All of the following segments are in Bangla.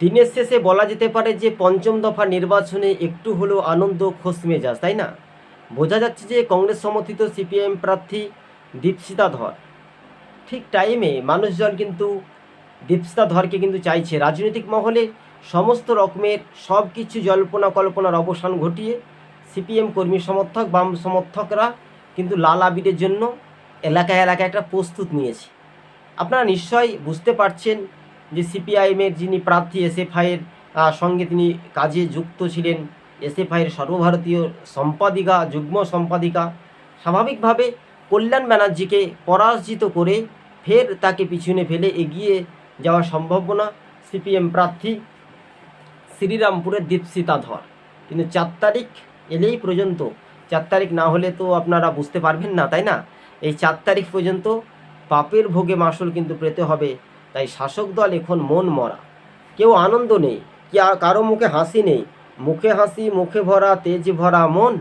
দিনের শেষে বলা যেতে পারে যে পঞ্চম দফা নির্বাচনে একটু হলেও আনন্দ, খোশ মেজাজ, তাই না? বোঝা যাচ্ছে যে কংগ্রেস সমর্থিত সিপিএম প্রার্থী দীপসিতা ধর। ঠিক টাইমে মানুষজন কিন্তু দীপসিতা ধরকে কিন্তু চাইছে। রাজনৈতিক মহলে সমস্ত রকমের সব কিছু জল্পনা কল্পনার অবসান ঘটিয়ে সিপিএম কর্মী সমর্থক, বাম সমর্থকরা কিন্তু লাল আবিরের জন্য এলাকায় এলাকায় একটা প্রস্তুত নিয়েছে। আপনারা নিশ্চয়ই বুঝতে পারছেন যে সিপিআইএমের যিনি প্রার্থী এসএফআইয়ের সঙ্গে তিনি কাজে যুক্ত ছিলেন। এসএফআইয়ের সর্বভারতীয় সম্পাদিকা, যুগ্ম সম্পাদিকা, স্বাভাবিকভাবে কল্যাণ ব্যানার্জিকে পরাজিত করে ফের তাকে পিছনে ফেলে এগিয়ে যাওয়া সম্ভাবনা সিপিএম প্রার্থী শ্রীরামপুরের দীপসিতা ধর কিন্তু চার তারিখ এলেই পর্যন্ত, চার তারিখ না হলে তো আপনারা বুঝতে পারবেন না, তাই না? এই চার তারিখ পর্যন্ত পাপের ভোগে মাসুল কিন্তু পেতে হবে। তাই শাসক দল এখন মন মরা। কেউ আনন্দ নেই, কি কারও মুখে হাসি নেই। মুখে হাসি, মুখে ভরা, তেজ ভরা মন,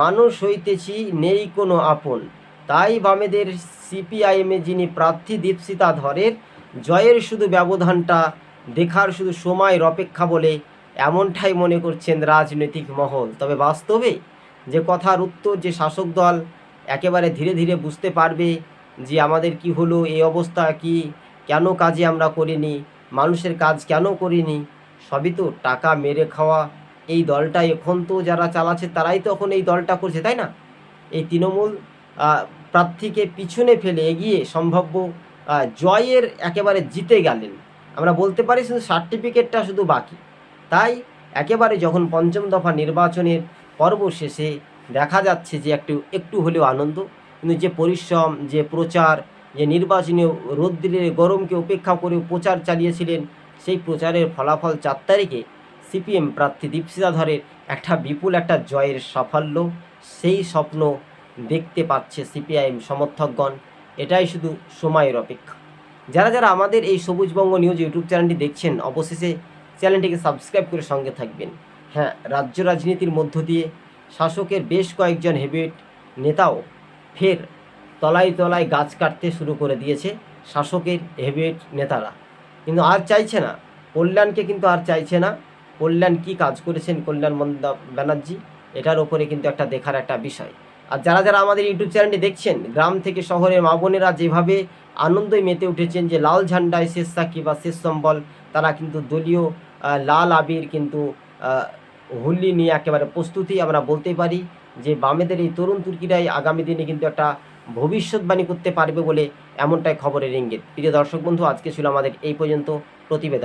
মানুষ হইতেছি নেই কোনো আপন। তাই বামেদের সিপিআইএমে যিনি প্রার্থী দীপসিতা ধরের, জয়ের শুধু ব্যবধানটা, দেখার শুধু সময়ের অপেক্ষা বলে এমনটাই মনে করছেন রাজনৈতিক মহল। তবে বাস্তবে যে কথার উত্তর যে শাসক দল একেবারে ধীরে ধীরে বুঝতে পারবে যে আমাদের কি হলো, এই অবস্থা কি কেন কাজে আমরা করিনি? মানুষের কাজ কেন করিনি? সবই তো টাকা মেরে খাওয়া। এই দলটা এখন তো যারা চালাচ্ছে, তারাই তো এখন এই দলটা করছে, তাই না? এই তৃণমূল প্রার্থীকে পিছনে ফেলে এগিয়ে সম্ভাব্য জয়ের একেবারে জিতে গেলেন। আমরা বলতে পারি শুধু সার্টিফিকেটটা শুধু বাকি। তাই একেবারে যখন পঞ্চম দফা নির্বাচনের পর্ব শেষে দেখা যাচ্ছে যে একটু একটু হলেও আনন্দ। কিন্তু যে পরিশ্রম, যে প্রচার যে নির্বাচনীয় রোদ্রের গরমকে উপেক্ষা করে প্রচার চালিয়েছিলেন, সেই প্রচারের ফলাফল চার তারিখে সিপিএম প্রার্থী দীপশিতা ধরের একটা বিপুল একটা জয়ের সাফল্য, সেই স্বপ্ন দেখতে পাচ্ছে সিপিআইএম সমর্থকগণ। এটাই শুধু সময়ের অপেক্ষা। যারা যারা আমাদের এই সবুজবঙ্গ নিউজ ইউটিউব চ্যানেলটি দেখছেন, অবশেষে চ্যানেলটিকে সাবস্ক্রাইব করে সঙ্গে থাকবেন। হ্যাঁ রাজ্য রাজনীতির মধ্য দিয়ে শাসকের বেশ কয়েকজন হেভিওয়েট নেতাও ফের তলায় তলায় গাছ কাটতে শুরু করে দিয়েছে শাসকের হেভিওয়েট নেতারা। কিন্তু আর চাইছে না। কল্যাণকে কিন্তু আর চাইছে না। কল্যাণ কি কাজ করেছেন কল্যাণ মন্দা ব্যানার্জি, এটার ওপরে কিন্তু একটা দেখার একটা বিষয়। আর যারা যারা আমাদের ইউটিউব চ্যানেলটি দেখছেন, গ্রাম থেকে শহরে মা বোনেরা যেভাবে আনন্দই মেতে উঠেছেন যে লাল ঝান্ডায় শেষ সাক্ষী বা শেষ সম্বল, তারা কিন্তু দলীয় লাল আবির কিন্তু হোলি নিয়ে একেবারে প্রস্তুতি আমরা বলতে পারি যে বামেদের এই তরুণ তুর্কিরাই আগামী দিনে কিন্তু একটা ভবিষ্যৎবাণী করতে পারবে বলে এমনটাই খবরের ইঙ্গিত। প্রিয় দর্শক বন্ধু, আজকে ছিল আমাদের এই পর্যন্ত। প্রতিবেদন।